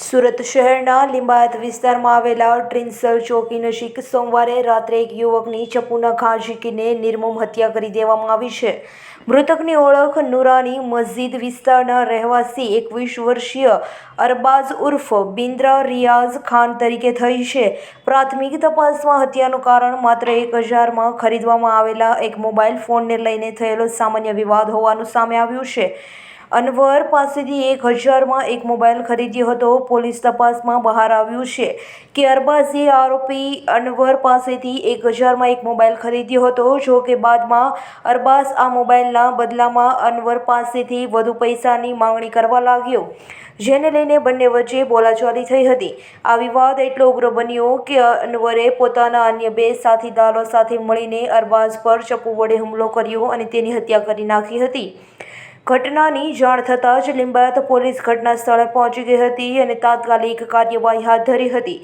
સુરત શહેરના લિંબાયત વિસ્તારમાં આવેલા ટ્રિન્સલ ચોકી નજીક સોમવારે રાત્રે એક યુવકની ચપ્પુના ઘા ઝીકીને નિર્મમ હત્યા કરી દેવામાં આવી છે. મૃતકની ઓળખ નુરાની મસ્જિદ વિસ્તારના રહેવાસી એકવીસ વર્ષીય અરબાઝ ઉર્ફ બિન્દ્રા રિયાઝ ખાન તરીકે થઈ છે. પ્રાથમિક તપાસમાં હત્યાનું કારણ માત્ર એક હજારમાં ખરીદવામાં આવેલા એક મોબાઈલ ફોનને લઈને થયેલો સામાન્ય વિવાદ હોવાનું સામે આવ્યું છે. અનવર પાસેથી એક હજારમાં એક મોબાઈલ ખરીદ્યો હતો. પોલીસ તપાસમાં બહાર આવ્યું છે કે અરબાઝે આરોપી અનવર પાસેથી એક હજારમાં એક મોબાઈલ ખરીદ્યો હતો. જો કે બાદમાં અરબાઝ આ મોબાઈલના બદલામાં અનવર પાસેથી વધુ પૈસાની માંગણી કરવા લાગ્યો. જેને લઈને બંને વચ્ચે બોલાચાલી થઈ હતી. આ વિવાદ એટલો ઉગ્ર બન્યો કે અનવરે પોતાના અન્ય બે સાથીદારો સાથે મળીને અરબાઝ પર ચપ્પુ વડે હુમલો કર્યો અને તેની હત્યા કરી નાખી હતી. ઘટનાની જાણ થતાં જ લિંબાયત પોલીસ ઘટના સ્થળે પહોંચી ગઈ હતી અને તાત્કાલિક કાર્યવાહી હાથ ધરી હતી.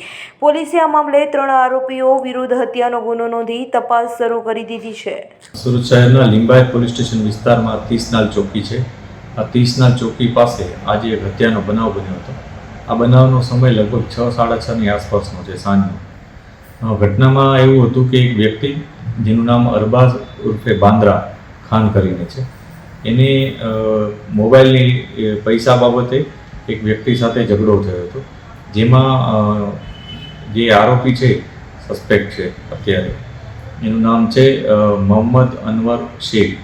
પોલીસે આ મામલે ત્રણ આરોપીઓ વિરુદ્ધ હત્યાનો ગુનો નોંધી તપાસ શરૂ કરી દીધી છે. સુરત શહેરના લિંબાયત પોલીસ સ્ટેશન વિસ્તારમાં તીસનાલ ચોકી છે. આ તીસનાલ ચોકી પાસે આજે એક હત્યાનો બનાવ બન્યો હતો. આ બનાવનો સમય લગભગ છ, સાડા છની આસપાસનો છે, સાંજનો. ઘટનામાં એવું હતું કે એક વ્યક્તિ, જેનું નામ અરબાઝ ઉર્ફે બાંદ્રા ખાન કરીને છે. એને મોબાઈલની પૈસા બાબતે એક વ્યક્તિ સાથે ઝઘડો થયો હતો, જેમાં જે આરોપી છે સસ્પેક્ટ છે અત્યારે. એનું નામ છે મોહમ્મદ અનવર શેખ.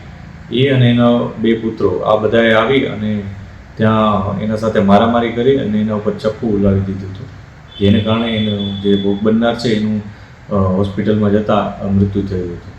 એ અને એના બે પુત્રો, આ બધાએ આવી અને ત્યાં એના સાથે મારામારી કરી અને એના ઉપર ચપ્પુ ઉલાવી દીધું હતું. જેને કારણે એનું જે ભોગ બનનાર છે, એનું હોસ્પિટલમાં જતાં મૃત્યુ થયું હતું.